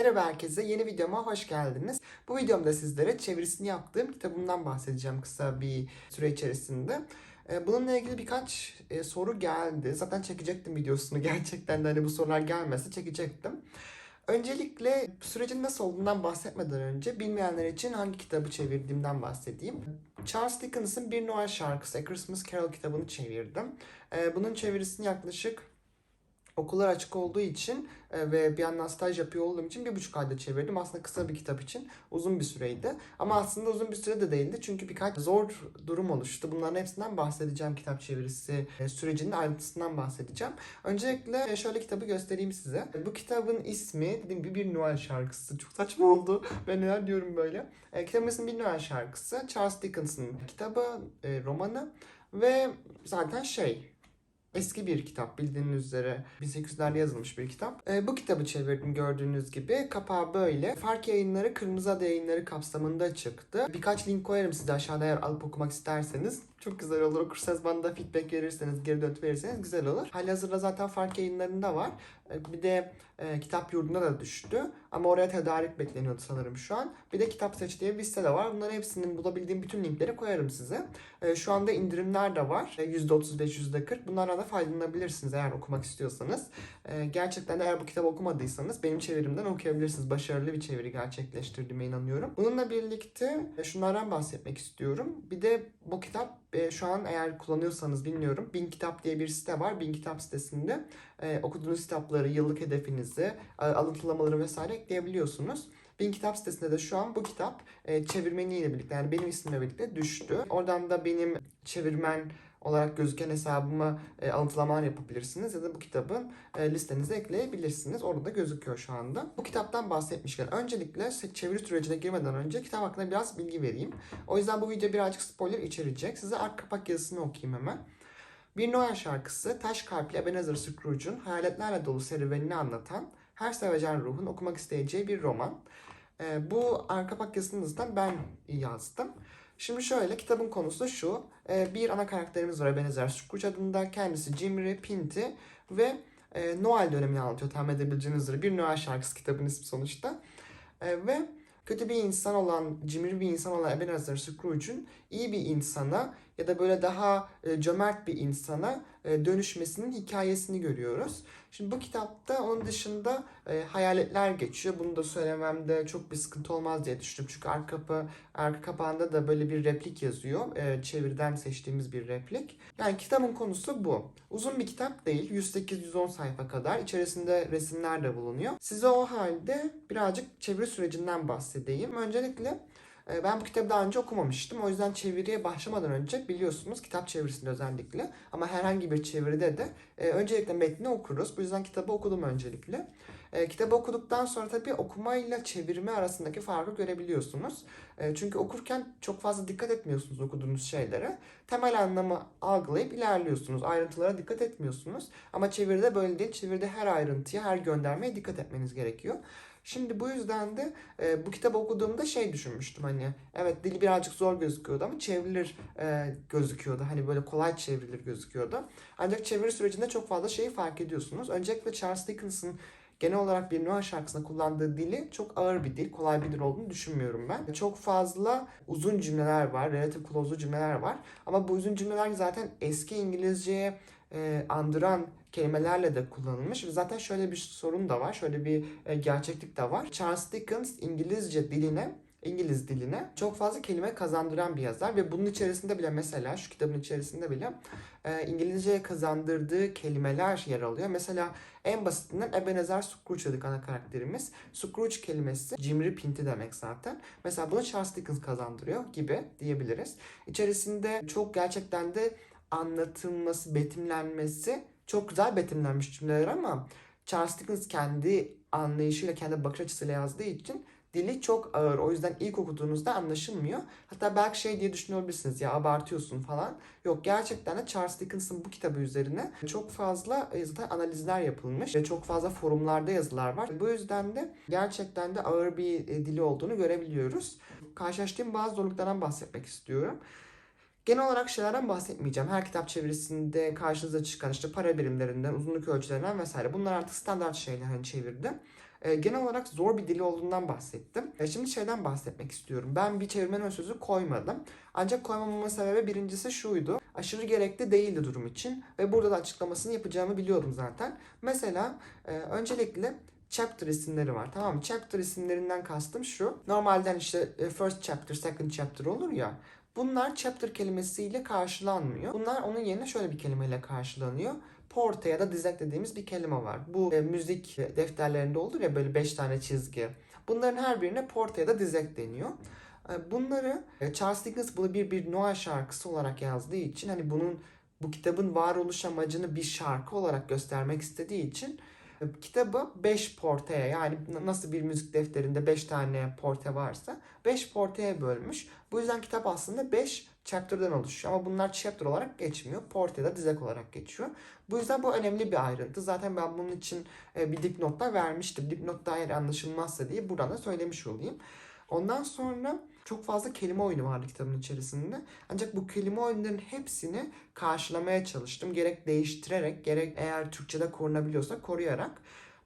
Merhaba herkese, yeni videoma hoş geldiniz. Bu videomda sizlere çevirisini yaptığım kitabımdan bahsedeceğim kısa bir süre içerisinde. Ee, Bununla ilgili birkaç e, soru geldi. Zaten çekecektim videosunu gerçekten de hani bu sorular gelmese çekecektim. Öncelikle sürecin nasıl olduğundan bahsetmeden önce bilmeyenler için hangi kitabı çevirdiğimden bahsedeyim. Charles Dickens'ın Bir Noel Şarkısı, A Christmas Carol kitabını çevirdim. Ee, Bunun çevirisini yaklaşık okullar açık olduğu için e, ve bir yandan staj yapıyor olduğum için bir buçuk ayda çevirdim. Aslında kısa bir kitap için uzun bir süreydi. Ama aslında uzun bir süre de değildi. Çünkü birkaç zor durum oluştu. Bunların hepsinden bahsedeceğim kitap çevirisi e, sürecinin ayrıntısından bahsedeceğim. Öncelikle e, şöyle kitabı göstereyim size. Bu kitabın ismi dediğim gibi bir Noel şarkısı. Çok saçma oldu. Ben neler diyorum böyle. Kitabın ismi bir Noel şarkısı. Charles Dickens'ın kitabı, romanı ve zaten şey Eski bir kitap bildiğiniz üzere 1800'lerde yazılmış bir kitap. Ee, bu kitabı çevirdim gördüğünüz gibi. Kapağı böyle. Fark yayınları Kırmızı Ada yayınları kapsamında çıktı. Birkaç link koyarım size aşağıda eğer alıp okumak isterseniz. Çok güzel olur. Okursanız bana da feedback verirseniz, geri dönüt verirseniz güzel olur. Halihazırda zaten Fark yayınlarında var. Ee, Bir de e, kitap yurduna da düştü. Ama oraya tedarik bekleniyordu sanırım şu an. Bir de kitap seç diye bir site de var. Bunların hepsinin bulabildiğim bütün linkleri koyarım size. Ee, Şu anda indirimler de var. Ee, %35, %40. Bunlardan da faydalanabilirsiniz eğer okumak istiyorsanız. Ee, Gerçekten de eğer bu kitabı okumadıysanız benim çevirimden okuyabilirsiniz. Başarılı bir çeviri gerçekleştirdiğime inanıyorum. Bununla birlikte e, şunlardan bahsetmek istiyorum. Bir de bu kitap e, şu an eğer kullanıyorsanız bilmiyorum. Bin Kitap diye bir site var. Bin Kitap sitesinde e, okuduğunuz kitapları, yıllık hedefinizi, e, alıntılamaları vesaire ekleyebiliyorsunuz. Bin Kitap sitesinde de şu an bu kitap e, çevirmeniyle birlikte yani benim ismimle birlikte düştü. Oradan da benim çevirmen olarak gözüken hesabıma e, alıntılamalar yapabilirsiniz ya da bu kitabın e, listenize ekleyebilirsiniz. Orada da gözüküyor şu anda. Bu kitaptan bahsetmişken öncelikle çeviri sürecine girmeden önce kitap hakkında biraz bilgi vereyim. O yüzden bu video birazcık spoiler içerecek. Size arka kapak yazısını okuyayım hemen. Bir Noel şarkısı taş kalpli Ebenezer Scrooge'un hayaletlerle dolu serüvenini anlatan her sevecen ruhun okumak isteyeceği bir roman. Ee, bu arka kapak yazısını ben yazdım. Şimdi şöyle kitabın konusu şu. Ee, bir ana karakterimiz var Ebenezer Scrooge adında. Kendisi cimri, pinti ve e, Noel dönemini anlatıyor tahmin edebileceğiniz üzere. Bir Noel şarkısı kitabın ismi sonuçta. Ee, ve kötü bir insan olan, cimri bir insan olan Ebenezer Scrooge'un iyi bir insana ya da böyle daha e, cömert bir insana e, dönüşmesinin hikayesini görüyoruz. Şimdi bu kitapta onun dışında e, hayaletler geçiyor. Bunu da söylememde çok bir sıkıntı olmaz diye düşündüm. Çünkü arka, kapı, arka kapağında da böyle bir replik yazıyor. E, çeviriden seçtiğimiz bir replik. Yani kitabın konusu bu. Uzun bir kitap değil. 108-110 sayfa kadar. İçerisinde resimler de bulunuyor. Size o halde birazcık çeviri sürecinden bahsedeyim. Öncelikle ben bu kitabı daha önce okumamıştım. O yüzden çeviriye başlamadan önce biliyorsunuz kitap çevirisinde özellikle ama herhangi bir çeviride de e, öncelikle metni okuruz. Bu yüzden kitabı okudum öncelikle. E, kitabı okuduktan sonra tabii okumayla çevirme arasındaki farkı görebiliyorsunuz. E, çünkü okurken çok fazla dikkat etmiyorsunuz okuduğunuz şeylere. Temel anlamı algılayıp ilerliyorsunuz. Ayrıntılara dikkat etmiyorsunuz. Ama çeviride böyle değil. Çeviride her ayrıntıya, her göndermeye dikkat etmeniz gerekiyor. Şimdi bu yüzden de e, bu kitabı okuduğumda şey düşünmüştüm hani evet dili birazcık zor gözüküyordu ama çevrilir e, gözüküyordu. Hani böyle kolay çevrilir gözüküyordu. Ancak çeviri sürecinde çok fazla şeyi fark ediyorsunuz. Öncelikle Charles Dickens'ın genel olarak bir Noel şarkısında kullandığı dili çok ağır bir dil, kolay bir dil olduğunu düşünmüyorum ben. Çok fazla uzun cümleler var, relative clause'lu cümleler var. Ama bu uzun cümleler zaten eski İngilizceye e, andıran kelimelerle de kullanılmış. Ve zaten şöyle bir sorun da var, şöyle bir e, gerçeklik de var. Charles Dickens İngilizce diline İngiliz diline çok fazla kelime kazandıran bir yazar ve bunun içerisinde bile mesela şu kitabın içerisinde bile e, İngilizceye kazandırdığı kelimeler yer alıyor. Mesela en basitinden Ebenezer Scrooge dedik ana karakterimiz. Scrooge kelimesi cimri pinti demek zaten. Mesela bunu Charles Dickens kazandırıyor gibi diyebiliriz. İçerisinde çok gerçekten de anlatılması, betimlenmesi çok güzel betimlenmiş cümleler ama Charles Dickens kendi anlayışıyla, kendi bakış açısıyla yazdığı için dili çok ağır. O yüzden ilk okuduğunuzda anlaşılmıyor. Hatta belki şey diye düşünebilirsiniz ya abartıyorsun falan. Yok gerçekten de Charles Dickens'ın bu kitabı üzerine çok fazla zaten analizler yapılmış. Ve çok fazla forumlarda yazılar var. Bu yüzden de gerçekten de ağır bir e, dili olduğunu görebiliyoruz. Karşılaştığım bazı zorluklardan bahsetmek istiyorum. Genel olarak şeylerden bahsetmeyeceğim. Her kitap çevirisinde karşınıza çıkan işte para birimlerinden, uzunluk ölçülerinden vesaire. Bunlar artık standart şeyler hani çevirdi. e, genel olarak zor bir dili olduğundan bahsettim. E, şimdi şeyden bahsetmek istiyorum. Ben bir çevirmen ön sözü koymadım. Ancak koymamamın sebebi birincisi şuydu. Aşırı gerekli değildi durum için ve burada da açıklamasını yapacağımı biliyordum zaten. Mesela e, öncelikle chapter isimleri var. Tamam mı? Chapter isimlerinden kastım şu. Normalden işte e, first chapter, second chapter olur ya. Bunlar chapter kelimesiyle karşılanmıyor. Bunlar onun yerine şöyle bir kelimeyle karşılanıyor. Porte ya da dizek dediğimiz bir kelime var. Bu e, müzik defterlerinde olur ya böyle 5 tane çizgi. Bunların her birine porte ya da dizek deniyor. E, Bunları e, Charles Dickens bunu bir bir Noel şarkısı olarak yazdığı için hani bunun bu kitabın varoluş amacını bir şarkı olarak göstermek istediği için e, kitabı 5 portaya yani nasıl bir müzik defterinde 5 tane porte varsa 5 portaya bölmüş. Bu yüzden kitap aslında 5 chapter'dan oluşuyor ama bunlar chapter olarak geçmiyor. Porte da dizek olarak geçiyor. Bu yüzden bu önemli bir ayrıntı. Zaten ben bunun için e, bir dipnotla vermiştim. Dipnotta eğer anlaşılmazsa diye buradan da söylemiş olayım. Ondan sonra çok fazla kelime oyunu vardı kitabın içerisinde. Ancak bu kelime oyunlarının hepsini karşılamaya çalıştım. Gerek değiştirerek, gerek eğer Türkçe'de korunabiliyorsa koruyarak.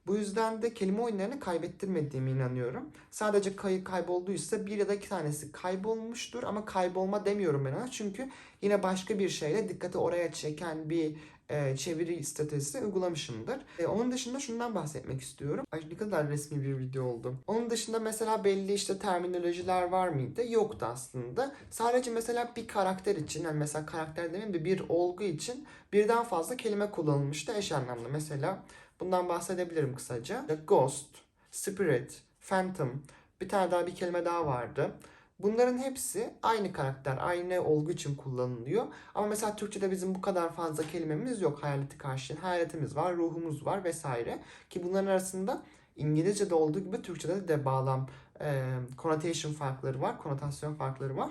Bu yüzden de kelime oyunlarını kaybettirmediğime inanıyorum. Sadece kayı kaybolduysa bir ya da iki tanesi kaybolmuştur ama kaybolma demiyorum ben ona. Çünkü yine başka bir şeyle dikkati oraya çeken bir e, çeviri stratejisi uygulamışımdır. E, onun dışında şundan bahsetmek istiyorum. Ay ne kadar resmi bir video oldu. Onun dışında mesela belli işte terminolojiler var mıydı? Yoktu aslında. Sadece mesela bir karakter için, yani mesela karakter demeyeyim de bir olgu için birden fazla kelime kullanılmıştı eş anlamlı. Mesela bundan bahsedebilirim kısaca. Ghost, Spirit, Phantom, bir tane daha bir kelime daha vardı. Bunların hepsi aynı karakter, aynı olgu için kullanılıyor. Ama mesela Türkçe'de bizim bu kadar fazla kelimemiz yok hayaleti karşılayan. Hayaletimiz var, ruhumuz var vesaire. Ki bunların arasında İngilizce'de olduğu gibi Türkçe'de de bağlam, e, connotation farkları var, konotasyon farkları var.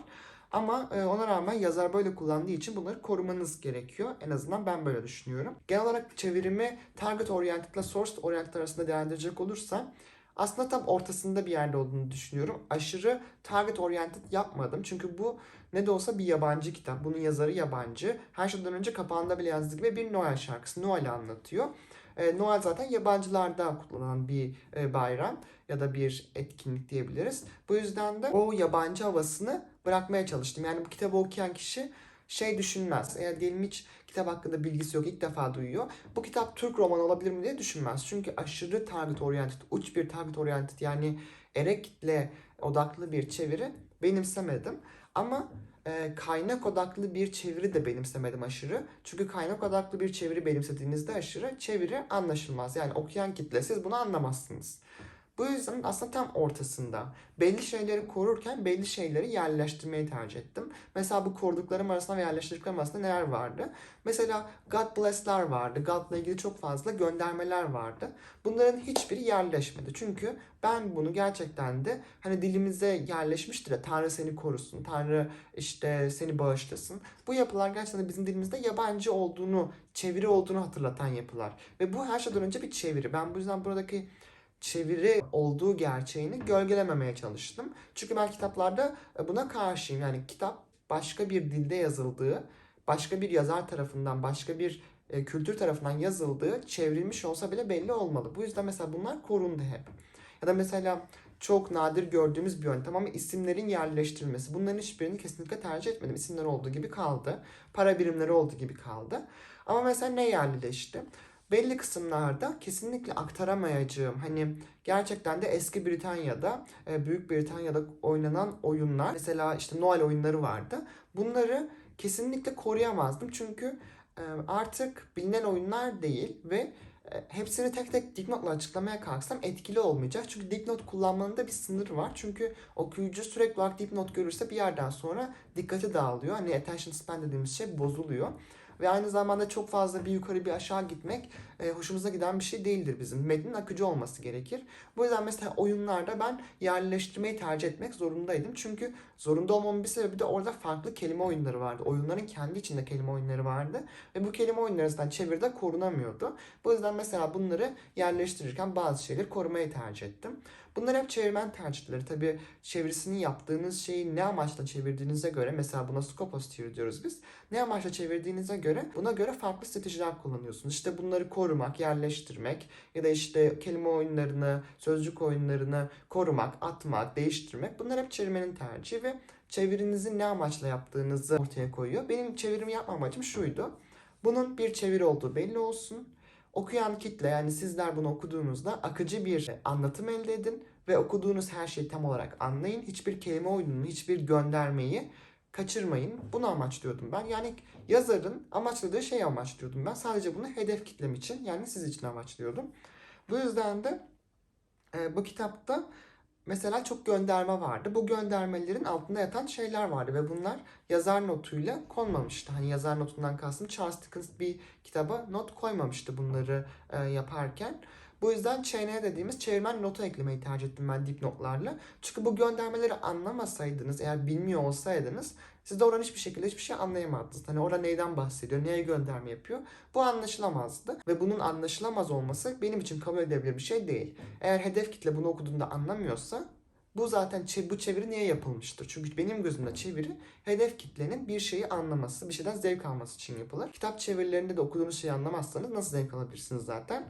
Ama e, ona rağmen yazar böyle kullandığı için bunları korumanız gerekiyor. En azından ben böyle düşünüyorum. Genel olarak çevirimi target oriented ile source oriented arasında değerlendirecek olursam aslında tam ortasında bir yerde olduğunu düşünüyorum. Aşırı target oriented yapmadım. Çünkü bu ne de olsa bir yabancı kitap. Bunun yazarı yabancı. Her şeyden önce kapağında bile yazdığı gibi bir Noel şarkısı. Noel'i anlatıyor. E, Noel zaten yabancılarda kutlanan bir e, bayram ya da bir etkinlik diyebiliriz. Bu yüzden de o yabancı havasını bırakmaya çalıştım. Yani bu kitabı okuyan kişi şey düşünmez. Eğer diyelim hiç kitap hakkında bilgisi yok, ilk defa duyuyor. Bu kitap Türk romanı olabilir mi diye düşünmez. Çünkü aşırı target oriented, uç bir target oriented yani erek kitle odaklı bir çeviri benimsemedim. Ama e, kaynak odaklı bir çeviri de benimsemedim aşırı. Çünkü kaynak odaklı bir çeviri benimsediğinizde aşırı çeviri anlaşılmaz. Yani okuyan kitle siz bunu anlamazsınız. Bu yüzden aslında tam ortasında. Belli şeyleri korurken belli şeyleri yerleştirmeyi tercih ettim. Mesela bu koruduklarım arasında ve yerleştirdiklerim arasında neler vardı? Mesela God bless'ler vardı. God'la ilgili çok fazla göndermeler vardı. Bunların hiçbiri yerleşmedi. Çünkü ben bunu gerçekten de hani dilimize yerleşmiştir ya Tanrı seni korusun, Tanrı işte seni bağışlasın. Bu yapılar gerçekten de bizim dilimizde yabancı olduğunu, çeviri olduğunu hatırlatan yapılar. Ve bu her şeyden önce bir çeviri. Ben bu yüzden buradaki çeviri olduğu gerçeğini gölgelememeye çalıştım. Çünkü ben kitaplarda e, buna karşıyım. Yani kitap başka bir dilde yazıldığı, başka bir yazar tarafından, başka bir e, kültür tarafından yazıldığı, çevrilmiş olsa bile belli olmalı. Bu yüzden mesela bunlar korundu hep. Ya da mesela çok nadir gördüğümüz bir yöntem ama isimlerin yerleştirilmesi. Bunların hiçbirini kesinlikle tercih etmedim. İsimler olduğu gibi kaldı. Para birimleri olduğu gibi kaldı. Ama mesela ne yerlileşti? Belli kısımlarda kesinlikle aktaramayacağım hani gerçekten de eski Britanya'da e, Büyük Britanya'da oynanan oyunlar mesela işte Noel oyunları vardı. Bunları kesinlikle koruyamazdım çünkü e, artık bilinen oyunlar değil ve e, hepsini tek tek dipnotla açıklamaya kalksam etkili olmayacak. Çünkü dipnot kullanmanın da bir sınırı var. Çünkü okuyucu sürekli olarak dipnot görürse bir yerden sonra dikkati dağılıyor. Hani attention span dediğimiz şey bozuluyor. Ve aynı zamanda çok fazla bir yukarı bir aşağı gitmek e, hoşumuza giden bir şey değildir bizim. Metnin akıcı olması gerekir. Bu yüzden mesela oyunlarda ben yerleştirmeyi tercih etmek zorundaydım. Çünkü zorunda olmamın bir sebebi de orada farklı kelime oyunları vardı. Oyunların kendi içinde kelime oyunları vardı. Ve bu kelime oyunları zaten çeviride korunamıyordu. Bu yüzden mesela bunları yerleştirirken bazı şeyleri korumayı tercih ettim. Bunlar hep çevirmen tercihleri. Tabi çevirisini yaptığınız şeyi ne amaçla çevirdiğinize göre mesela buna theory diyoruz biz. Ne amaçla çevirdiğinize göre buna göre farklı stratejiler kullanıyorsunuz. İşte bunları koru korumak, yerleştirmek ya da işte kelime oyunlarını, sözcük oyunlarını korumak, atmak, değiştirmek bunlar hep çevirmenin tercihi ve çevirinizi ne amaçla yaptığınızı ortaya koyuyor. Benim çevirimi yapma amacım şuydu. Bunun bir çeviri olduğu belli olsun. Okuyan kitle yani sizler bunu okuduğunuzda akıcı bir anlatım elde edin ve okuduğunuz her şeyi tam olarak anlayın. Hiçbir kelime oyununu, hiçbir göndermeyi kaçırmayın. Bunu amaçlıyordum ben. Yani yazarın amaçladığı şeyi amaçlıyordum ben. Sadece bunu hedef kitlem için yani siz için amaçlıyordum. Bu yüzden de e, bu kitapta mesela çok gönderme vardı. Bu göndermelerin altında yatan şeyler vardı ve bunlar yazar notuyla konmamıştı. Hani yazar notundan kastım Charles Dickens bir kitaba not koymamıştı bunları e, yaparken. Bu yüzden çeyneye dediğimiz çevirmen notu eklemeyi tercih ettim ben dipnotlarla. Çünkü bu göndermeleri anlamasaydınız, eğer bilmiyor olsaydınız siz de oradan hiçbir şekilde hiçbir şey anlayamazdınız. Hani orada neyden bahsediyor, neye gönderme yapıyor bu anlaşılamazdı. Ve bunun anlaşılamaz olması benim için kabul edilebilir bir şey değil. Eğer hedef kitle bunu okuduğunda anlamıyorsa bu zaten bu çeviri niye yapılmıştır? Çünkü benim gözümde çeviri hedef kitlenin bir şeyi anlaması, bir şeyden zevk alması için yapılır. Kitap çevirilerinde de okuduğunuz şeyi anlamazsanız nasıl zevk alabilirsiniz zaten?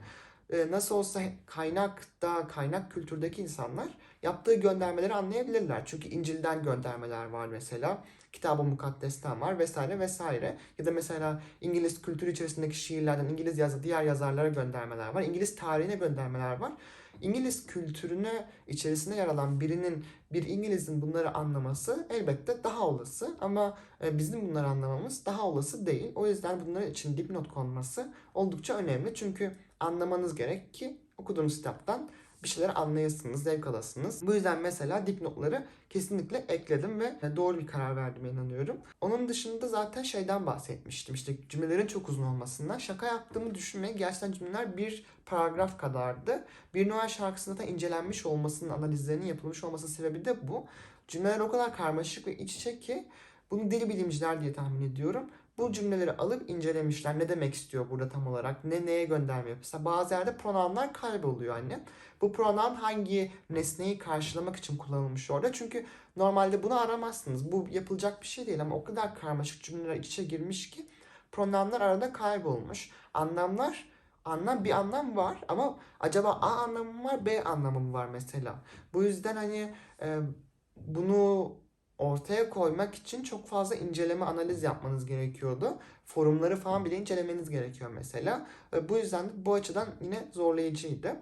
Ee, nasıl olsa kaynakta, kaynak kültürdeki insanlar yaptığı göndermeleri anlayabilirler. Çünkü İncil'den göndermeler var mesela. Kitab-ı Mukaddes'ten var vesaire vesaire. Ya da mesela İngiliz kültürü içerisindeki şiirlerden İngiliz yazı diğer yazarlara göndermeler var. İngiliz tarihine göndermeler var. İngiliz kültürüne içerisinde yer alan birinin bir İngiliz'in bunları anlaması elbette daha olası ama e, bizim bunları anlamamız daha olası değil. O yüzden bunlar için dipnot konması oldukça önemli. Çünkü anlamanız gerek ki okuduğunuz kitaptan bir şeyler anlayasınız, zevk alasınız. Bu yüzden mesela dipnotları kesinlikle ekledim ve doğru bir karar verdiğime inanıyorum. Onun dışında zaten şeyden bahsetmiştim. İşte cümlelerin çok uzun olmasından. Şaka yaptığımı düşünmeyin. Gerçekten cümleler bir paragraf kadardı. Bir Noel şarkısında da incelenmiş olmasının, analizlerinin yapılmış olmasının sebebi de bu. Cümleler o kadar karmaşık ve iç içe ki bunu dil bilimciler diye tahmin ediyorum. Bu cümleleri alıp incelemişler. Ne demek istiyor burada tam olarak? Ne neye gönderme yapıyor? Mesela bazı yerde pronounlar kayboluyor anne. Bu pronoun hangi nesneyi karşılamak için kullanılmış orada? Çünkü normalde bunu aramazsınız. Bu yapılacak bir şey değil ama o kadar karmaşık cümleler iç içe girmiş ki pronounlar arada kaybolmuş. Anlamlar anlam bir anlam var ama acaba A anlamı mı var B anlamı mı var mesela? Bu yüzden hani e, bunu ortaya koymak için çok fazla inceleme analiz yapmanız gerekiyordu. Forumları falan bile incelemeniz gerekiyor mesela. Bu yüzden de bu açıdan yine zorlayıcıydı.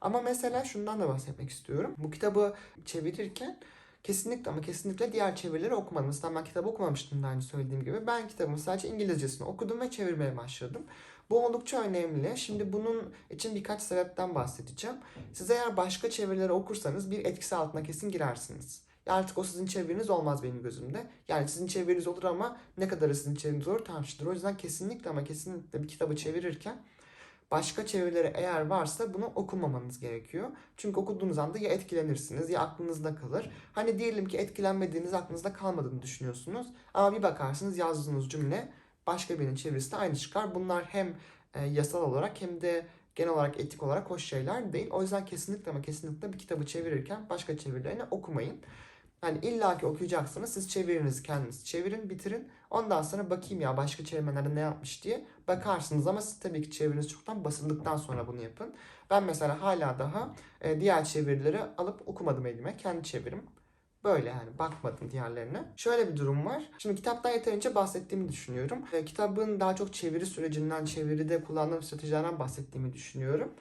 Ama mesela şundan da bahsetmek istiyorum. Bu kitabı çevirirken kesinlikle ama kesinlikle diğer çevirileri okumadım. Mesela ben kitabı okumamıştım daha önce söylediğim gibi. Ben kitabın sadece İngilizcesini okudum ve çevirmeye başladım. Bu oldukça önemli. Şimdi bunun için birkaç sebepten bahsedeceğim. Siz eğer başka çevirileri okursanız bir etkisi altına kesin girersiniz. Artık o sizin çeviriniz olmaz benim gözümde. Yani sizin çeviriniz olur ama ne kadar sizin çeviriniz olur tartışılır. O yüzden kesinlikle ama kesinlikle bir kitabı çevirirken başka çevirileri eğer varsa bunu okumamanız gerekiyor. Çünkü okuduğunuz anda ya etkilenirsiniz ya aklınızda kalır. Hani diyelim ki etkilenmediğiniz aklınızda kalmadığını düşünüyorsunuz. Ama bir bakarsınız yazdığınız cümle başka birinin çevirisi de aynı çıkar. Bunlar hem e, yasal olarak hem de genel olarak etik olarak hoş şeyler değil. O yüzden kesinlikle ama kesinlikle bir kitabı çevirirken başka çevirilerini okumayın. Yani illaki okuyacaksınız. Siz çevirinizi kendiniz çevirin, bitirin. Ondan sonra bakayım ya başka çevirmenlerde ne yapmış diye bakarsınız. Ama siz tabii ki çeviriniz çoktan basıldıktan sonra bunu yapın. Ben mesela hala daha e, diğer çevirileri alıp okumadım elime. Kendi çevirim. Böyle yani bakmadım diğerlerine. Şöyle bir durum var. Şimdi kitaptan yeterince bahsettiğimi düşünüyorum. E, kitabın daha çok çeviri sürecinden, çeviride kullandığım stratejilerden bahsettiğimi düşünüyorum.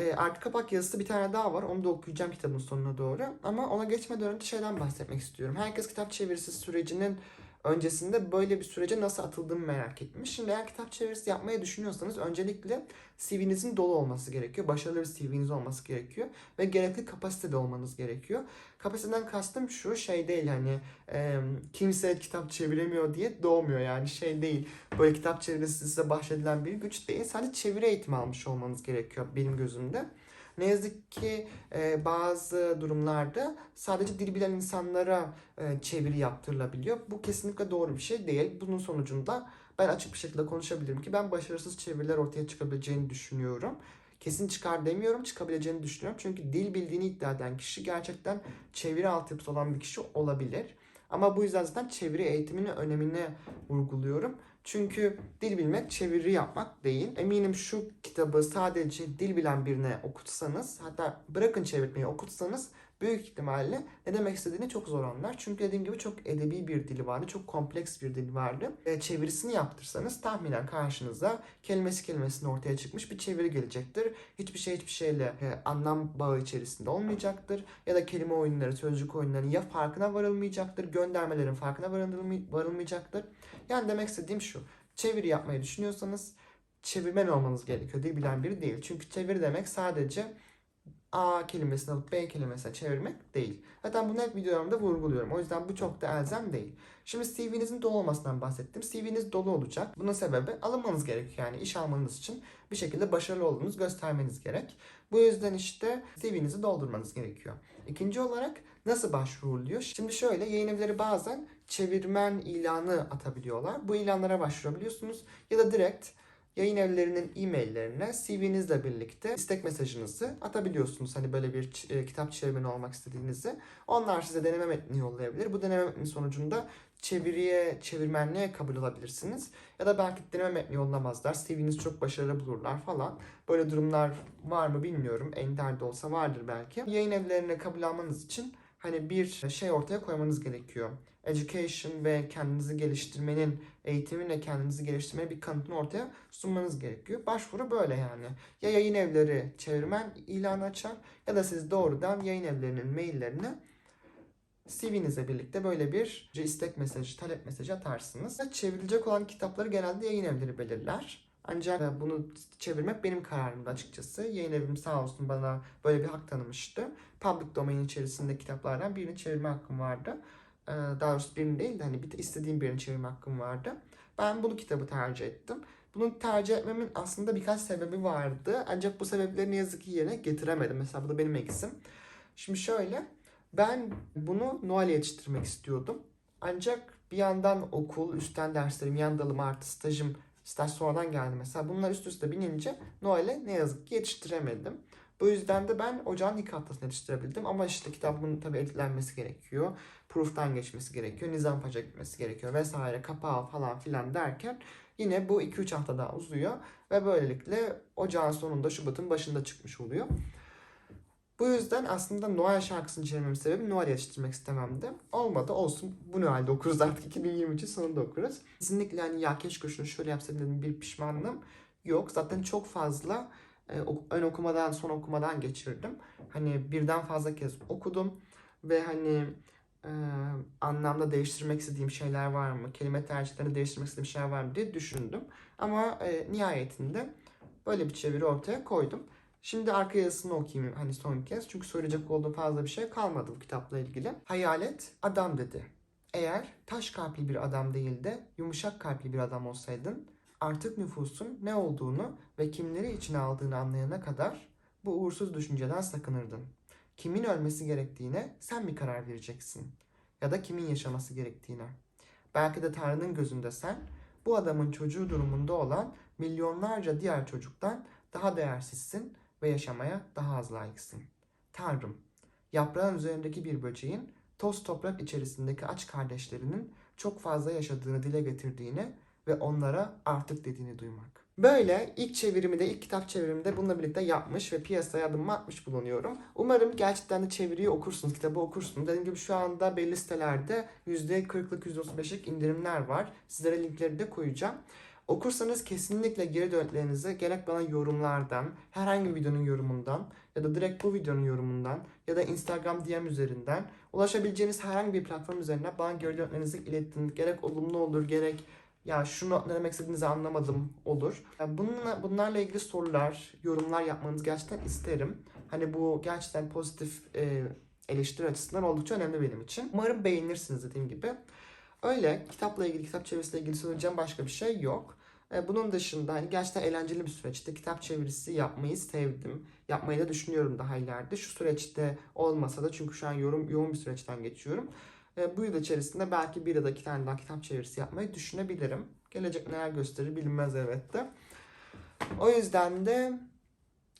E, arka kapak yazısı bir tane daha var. Onu da okuyacağım kitabın sonuna doğru. Ama ona geçmeden önce şeyden bahsetmek istiyorum. Herkes kitap çevirisi sürecinin öncesinde böyle bir sürece nasıl atıldığımı merak etmiş. Şimdi eğer kitap çevirisi yapmayı düşünüyorsanız öncelikle CV'nizin dolu olması gerekiyor. Başarılı bir CV'niz olması gerekiyor. Ve gerekli kapasitede olmanız gerekiyor. Kapasiteden kastım şu şey değil hani e, kimse kitap çeviremiyor diye doğmuyor yani şey değil. Böyle kitap çevirisi size bahşedilen bir güç değil. Sadece çeviri eğitimi almış olmanız gerekiyor benim gözümde. Ne yazık ki e, bazı durumlarda sadece dil bilen insanlara e, çeviri yaptırılabiliyor. Bu kesinlikle doğru bir şey değil. Bunun sonucunda ben açık bir şekilde konuşabilirim ki ben başarısız çeviriler ortaya çıkabileceğini düşünüyorum. Kesin çıkar demiyorum, çıkabileceğini düşünüyorum. Çünkü dil bildiğini iddia eden kişi gerçekten çeviri altyapısı olan bir kişi olabilir. Ama bu yüzden zaten çeviri eğitiminin önemini vurguluyorum. Çünkü dil bilmek çeviri yapmak değil. Eminim şu kitabı sadece dil bilen birine okutsanız hatta bırakın çevirmeyi okutsanız büyük ihtimalle ne demek istediğini çok zor anlar. Çünkü dediğim gibi çok edebi bir dili vardı. Çok kompleks bir dil vardı. E, çevirisini yaptırsanız tahminen karşınıza kelimesi kelimesine ortaya çıkmış bir çeviri gelecektir. Hiçbir şey hiçbir şeyle e, anlam bağı içerisinde olmayacaktır. Ya da kelime oyunları, sözcük oyunları ya farkına varılmayacaktır. Göndermelerin farkına varılmay- varılmayacaktır. Yani demek istediğim şu. Çeviri yapmayı düşünüyorsanız çevirmen olmanız gerekiyor. Dil bilen biri değil. Çünkü çeviri demek sadece A kelimesini alıp B kelimesine çevirmek değil. Zaten bunu hep videolarımda vurguluyorum. O yüzden bu çok da elzem değil. Şimdi CV'nizin dolu olmasından bahsettim. CV'niz dolu olacak. Bunun sebebi alınmanız gerekiyor. Yani iş almanız için bir şekilde başarılı olduğunuzu göstermeniz gerek. Bu yüzden işte CV'nizi doldurmanız gerekiyor. İkinci olarak nasıl başvuruluyor? Şimdi şöyle yayın evleri bazen çevirmen ilanı atabiliyorlar. Bu ilanlara başvurabiliyorsunuz ya da direkt yayın evlerinin e-maillerine CV'nizle birlikte istek mesajınızı atabiliyorsunuz. Hani böyle bir e, kitap çevirmeni olmak istediğinizi. Onlar size deneme metni yollayabilir. Bu deneme metni sonucunda çeviriye, çevirmenliğe kabul olabilirsiniz. Ya da belki deneme metni yollamazlar. CV'nizi çok başarılı bulurlar falan. Böyle durumlar var mı bilmiyorum. Ender de olsa vardır belki. Yayın evlerine kabul almanız için hani bir şey ortaya koymanız gerekiyor. Education ve kendinizi geliştirmenin, eğitiminle kendinizi geliştirmenin bir kanıtını ortaya sunmanız gerekiyor. Başvuru böyle yani. Ya yayın evleri çevirmen ilanı açar ya da siz doğrudan yayın evlerinin maillerine CV'nize birlikte böyle bir istek mesajı, talep mesajı atarsınız. Çevrilecek olan kitapları genelde yayın evleri belirler. Ancak bunu çevirmek benim kararımdı açıkçası. Yayın evim sağ olsun bana böyle bir hak tanımıştı. Public domain içerisinde kitaplardan birini çevirme hakkım vardı. Ee, Daha doğrusu birini değil de hani bir istediğim birini çevirme hakkım vardı. Ben bunu kitabı tercih ettim. Bunu tercih etmemin aslında birkaç sebebi vardı. Ancak bu sebepleri ne yazık ki yerine getiremedim. Mesela bu da benim eksim. Şimdi şöyle, ben bunu Noel'e yetiştirmek istiyordum. Ancak bir yandan okul, üstten derslerim, yan dalım artı stajım, staj sonradan geldi mesela. Bunlar üst üste binince Noel'e ne yazık ki yetiştiremedim. Bu yüzden de ben ocağın ilk haftasını yetiştirebildim. Ama işte kitabın tabii editlenmesi gerekiyor. Proof'tan geçmesi gerekiyor. Nizampaşa gitmesi gerekiyor vesaire. Kapağı falan filan derken yine bu 2-3 hafta daha uzuyor. Ve böylelikle ocağın sonunda Şubat'ın başında çıkmış oluyor. Bu yüzden aslında Noel şarkısını çevirmemin sebebi Noel yetiştirmek istememdi. Olmadı olsun bu Noel'de okuruz artık 2023'ün sonunda okuruz. Kesinlikle hani ya keşke şunu şöyle yapsaydım bir pişmanlığım yok. Zaten çok fazla e, ön okumadan son okumadan geçirdim. Hani birden fazla kez okudum ve hani e, anlamda değiştirmek istediğim şeyler var mı? Kelime tercihlerini değiştirmek istediğim şeyler var mı diye düşündüm. Ama e, nihayetinde böyle bir çeviri ortaya koydum. Şimdi arka yazısını okuyayım hani son kez. Çünkü söyleyecek olduğum fazla bir şey kalmadı bu kitapla ilgili. Hayalet adam dedi. Eğer taş kalpli bir adam değil de yumuşak kalpli bir adam olsaydın artık nüfusun ne olduğunu ve kimleri içine aldığını anlayana kadar bu uğursuz düşünceden sakınırdın. Kimin ölmesi gerektiğine sen mi karar vereceksin? Ya da kimin yaşaması gerektiğine. Belki de Tanrı'nın gözünde sen bu adamın çocuğu durumunda olan milyonlarca diğer çocuktan daha değersizsin ve yaşamaya daha az layıksın. Tanrım, yaprağın üzerindeki bir böceğin toz toprak içerisindeki aç kardeşlerinin çok fazla yaşadığını dile getirdiğini ve onlara artık dediğini duymak. Böyle ilk çevirimi de ilk kitap çevirimi de bununla birlikte yapmış ve piyasaya adımımı atmış bulunuyorum. Umarım gerçekten de çeviriyi okursunuz, kitabı okursunuz. Dediğim gibi şu anda belli sitelerde %40'lık %35'lik indirimler var. Sizlere linkleri de koyacağım. Okursanız kesinlikle geri dönüklerinizi gerek bana yorumlardan, herhangi videonun yorumundan ya da direkt bu videonun yorumundan ya da Instagram DM üzerinden ulaşabileceğiniz herhangi bir platform üzerinden bana geri dönüklerinizi iletin. Gerek olumlu olur, gerek ya şunu ne demek istediğinizi anlamadım olur. Yani bununla, bunlarla ilgili sorular, yorumlar yapmanızı gerçekten isterim. Hani bu gerçekten pozitif e, eleştiri açısından oldukça önemli benim için. Umarım beğenirsiniz dediğim gibi. Öyle kitapla ilgili, kitap çevirisiyle ilgili söyleyeceğim başka bir şey yok. E, Bunun dışında hani gerçekten eğlenceli bir süreçti. Kitap çevirisi yapmayı sevdim. Yapmayı da düşünüyorum daha ileride. Şu süreçte olmasa da çünkü şu an yorum, yoğun bir süreçten geçiyorum. E, bu yıl içerisinde belki bir ya da iki tane daha kitap çevirisi yapmayı düşünebilirim. Gelecek neler gösterir bilinmez elbette. O yüzden de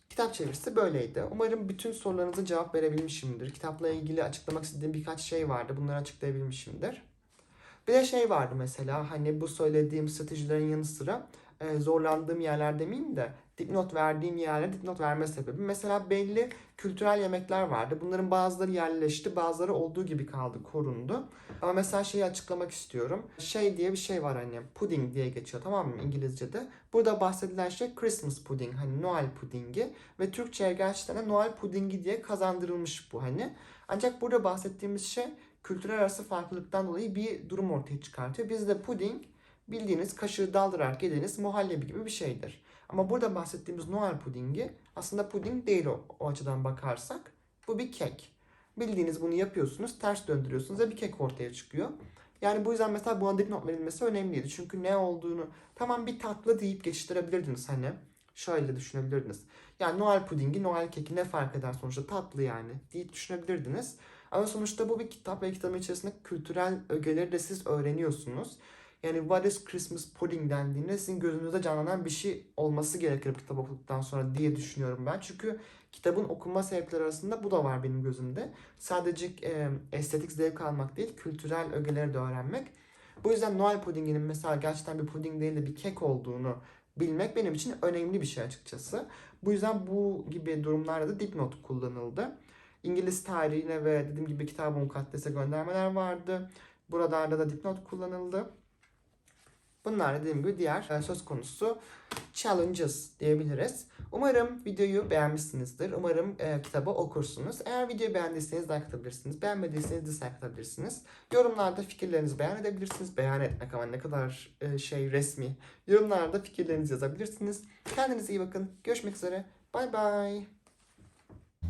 kitap çevirisi böyleydi. Umarım bütün sorularınıza cevap verebilmişimdir. Kitapla ilgili açıklamak istediğim birkaç şey vardı. Bunları açıklayabilmişimdir. Bir de şey vardı mesela hani bu söylediğim stratejilerin yanı sıra e, zorlandığım yerler demeyeyim de dipnot verdiğim yerlere dipnot verme sebebi. Mesela belli kültürel yemekler vardı. Bunların bazıları yerleşti, bazıları olduğu gibi kaldı, korundu. Ama mesela şeyi açıklamak istiyorum. Şey diye bir şey var hani pudding diye geçiyor tamam mı İngilizce'de. Burada bahsedilen şey Christmas pudding hani Noel pudingi ve Türkçe'ye gerçekten de Noel pudingi diye kazandırılmış bu hani. Ancak burada bahsettiğimiz şey kültürel arası farklılıktan dolayı bir durum ortaya çıkartıyor. Bizde puding bildiğiniz kaşığı daldırarak yediğiniz muhallebi gibi bir şeydir. Ama burada bahsettiğimiz Noel pudingi aslında puding değil o, o açıdan bakarsak. Bu bir kek. Bildiğiniz bunu yapıyorsunuz, ters döndürüyorsunuz ve bir kek ortaya çıkıyor. Yani bu yüzden mesela buna dipnot verilmesi önemliydi. Çünkü ne olduğunu tamam bir tatlı deyip geçiştirebilirdiniz hani. Şöyle düşünebilirdiniz. Yani Noel pudingi, Noel keki ne fark eder sonuçta tatlı yani deyip düşünebilirdiniz. Ama sonuçta bu bir kitap ve kitabın içerisinde kültürel ögeleri de siz öğreniyorsunuz. Yani What is Christmas Pudding dendiğinde sizin gözünüzde canlanan bir şey olması gerekir kitap okuduktan sonra diye düşünüyorum ben. Çünkü kitabın okunma sebepleri arasında bu da var benim gözümde. Sadece e, estetik zevk almak değil, kültürel ögeleri de öğrenmek. Bu yüzden Noel pudinginin mesela gerçekten bir puding değil de bir kek olduğunu bilmek benim için önemli bir şey açıkçası. Bu yüzden bu gibi durumlarda da dipnot kullanıldı. İngiliz tarihine ve dediğim gibi kitab-ı mukaddese göndermeler vardı. Buralarda da dipnot kullanıldı. Bunlar dediğim gibi diğer e, söz konusu challenges diyebiliriz. Umarım videoyu beğenmişsinizdir. Umarım e, kitabı okursunuz. Eğer videoyu beğendiyseniz like atabilirsiniz. Beğenmediyseniz dislike atabilirsiniz. Yorumlarda fikirlerinizi beyan edebilirsiniz. Beyan etmek ama ne kadar e, şey resmi. Yorumlarda fikirlerinizi yazabilirsiniz. Kendinize iyi bakın. Görüşmek üzere. Bay bay.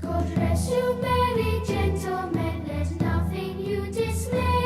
God rest you, merry gentlemen. There's nothing you dismay.